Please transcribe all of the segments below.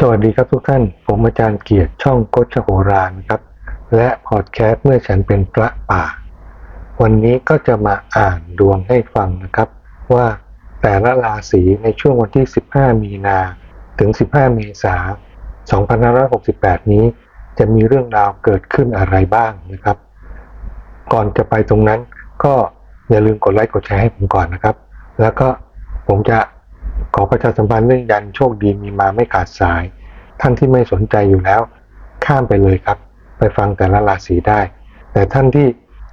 สวัสดีครับทุกท่าน ผมอาจารย์เกียรติช่องโกชโหรานครับ และพอดแคสต์เมื่อฉันเป็นพระป่า วันนี้ก็จะมาอ่านดวงให้ฟังนะครับ ว่าแต่ละราศีในช่วงวันที่ 15 มีนา ถึง 15 เมษายน 2568 นี้ จะมีเรื่องราวเกิดขึ้นอะไรบ้างนะครับ ก่อนจะไปตรงนั้นก็อย่าลืมกดไลค์กดแชร์ให้ผมก่อนนะครับ แล้วก็ผมจะ ขอประชาสัมพันธ์เรื่องยันโชคดีมีมาไม่ขาดสาย ท่านที่ไม่สนใจอยู่แล้ว ข้ามไปเลยครับ ไปฟังแต่ละราศีได้ แต่ท่านที่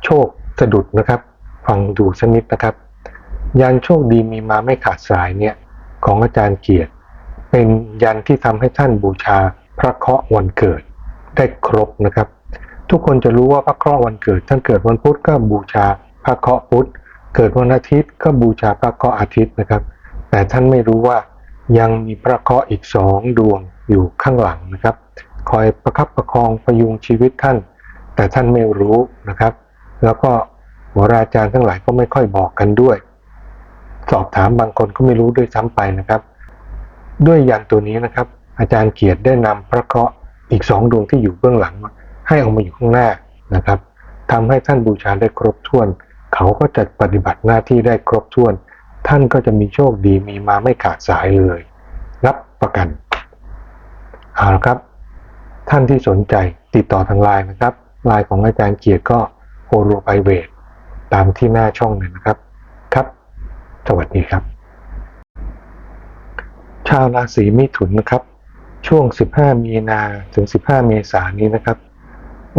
โชคสะดุดนะครับ ฟังดูสักนิดนะครับ ยันโชคดีมีมาไม่ขาดสายเนี่ยของอาจารย์เกียรติ เป็นยันที่ทำให้ท่านบูชาพระเคราะห์วันเกิดได้ครบนะครับ ทุกคนจะรู้ว่าพระเคราะห์วันเกิด ท่านเกิดวันพุธก็บูชาพระเคราะห์พุธเกิดวันอาทิตย์ก็บูชาพระเคราะห์อาทิตย์นะครับ แต่ท่านไม่รู้ว่ายังมีพระเคราะห์อีกสองดวงอยู่ข้างหลังนะครับ คอยประคับประคองพยุงชีวิตท่าน แต่ท่านไม่รู้นะครับ แล้วก็โหราจารย์ทั้งหลายก็ไม่ค่อยบอกกันด้วย สอบถามบางคนก็ไม่รู้ด้วยซ้ำไปนะครับ ด้วยยันตัวนี้นะครับ อาจารย์เกียรติได้นำพระเคราะห์อีกสองดวงที่อยู่เบื้องหลัง ให้ออกมาอยู่ข้างหน้านะครับทำให้ท่านบูชาได้ครบถ้วน เขาก็จะปฏิบัติหน้าที่ได้ครบถ้วน ท่านก็จะมีโชคดีมีมาไม่ขาดสายเลย รับประกันเอาละครับ ท่านที่สนใจติดต่อทางไลน์นะครับไลน์ของอาจารย์เกียรติก็โอโรไพเวทตามที่หน้าช่องเลยนะครับครับ สวัสดีครับ ชาวราศีมิถุนนะครับ ช่วง 15 มีนาถึง 15 เมษายนนี้นะครับ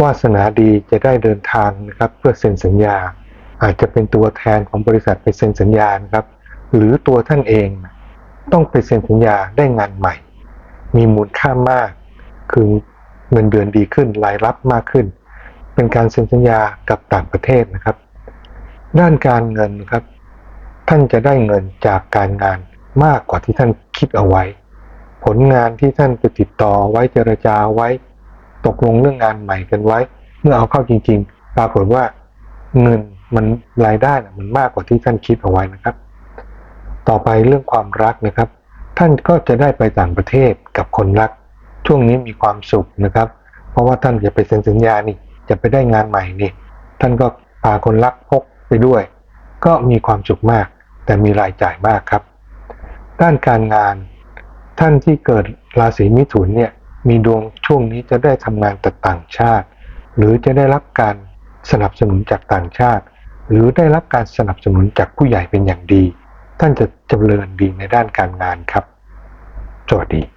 วาสนาดีจะได้เดินทางนะครับ เพื่อเซ็นสัญญา อาจจะเป็นตัวแทนของบริษัทไปเซ็นสัญญานะครับ หรือตัวท่านเอง ต้องไปเซ็นสัญญาได้งานใหม่ มีมูลค่ามาก คือเงินเดือนดีขึ้นรายรับมากขึ้น เป็นการเซ็นสัญญากับต่างประเทศนะครับ ด้านการเงินครับ ท่านจะได้เงินจากการงานมากกว่าที่ท่านคิดเอาไว้ ผลงานที่ท่านไปติดต่อไว้เจรจาไว้ ตกลงเรื่องงานใหม่กันไว้ เมื่อเอาเข้าจริง ๆ ปรากฏว่าเงินมันรายได้มันมากกว่าที่ท่านคิดเอาไว้นะครับ ต่อไปเรื่องความรักนะครับ ท่านก็จะได้ไปต่างประเทศกับคนรัก ช่วงนี้มีความสุขนะครับ เพราะว่าท่านจะไปเซ็นสัญญานี่จะไปได้งานใหม่นี่ ท่านก็พาคนรักพกไปด้วย ก็มีความสุขมาก แต่มีรายจ่ายมากครับ ด้านการงาน ท่านที่เกิดราศีมิถุนเนี่ยมีดวงช่วงนี้จะได้ทำงานแต่ต่างชาติ หรือจะได้รับการสนับสนุนจากต่างชาติ หรือได้รับการสนับสนุนจากผู้ใหญ่เป็นอย่างดี ท่านจะเจริญดีในด้านการงานครับ สวัสดี